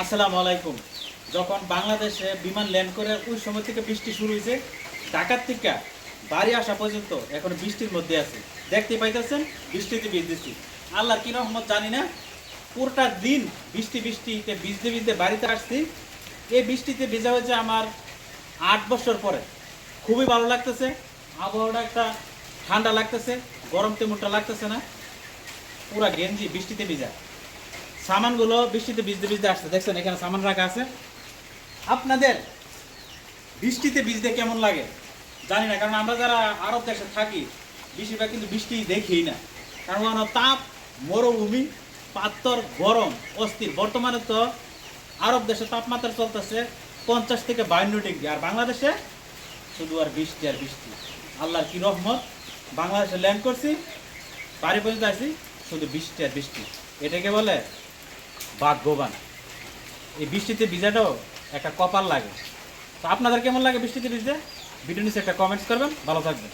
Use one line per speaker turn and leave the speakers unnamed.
আসসালামু আলাইকুম। যখন বাংলাদেশে বিমান ল্যান্ড করে ওই সময় থেকে বৃষ্টি শুরু হয়েছে, ঢাকার থেকে বাড়ি আসা পর্যন্ত এখন বৃষ্টির মধ্যে আছে। দেখতে পাইতেছেন, বৃষ্টিতে ভিজতেছি। আল্লাহর কি রহমত জানি না, পুরোটা দিন বৃষ্টি বৃষ্টিতে ভিজতে ভিজতে বাড়িতে আসছি। এই বৃষ্টিতে ভেজা হয়েছে আমার আট বছর পরে। খুবই ভালো লাগতেছে, আবহাওয়াটা একটা ঠান্ডা লাগতেছে, গরম তেমনটা লাগতেছে না। পুরা গেঞ্জি বৃষ্টিতে ভিজা। সামানগুলো বৃষ্টিতে ভিজতে ভিজতে আসছে। দেখছেন, এখানে সামান রাখা আছে। আপনাদের বৃষ্টিতে ভিজতে কেমন লাগে? জানি না, কারণ আমরা যারা আরব দেশে থাকি, বেশিরভাগ কিন্তু বৃষ্টি দেখি না। কারণ তাপ, মরুভূমি পাত্তর গরম, অস্থির। বর্তমানে তো আরব দেশে তাপমাত্রা চলতেছে পঞ্চাশ থেকে বায়ান্ন ডিগ্রি। আর বাংলাদেশে শুধু আর বৃষ্টি আর বৃষ্টি। আল্লাহর কি রহমত? বাংলাদেশে ল্যান্ড করছি, বাড়ি পর্যন্ত আসি, শুধু বৃষ্টি আর বৃষ্টি। এটাকে বলে ভাগ্যবান এই বৃষ্টিতে ভিজাটাও একটা কপাল লাগে। তো আপনাদের কেমন লাগে বৃষ্টিতে ভিজতে? ভিডিও নিচে একটা কমেন্টস করবেন। ভালো থাকবেন।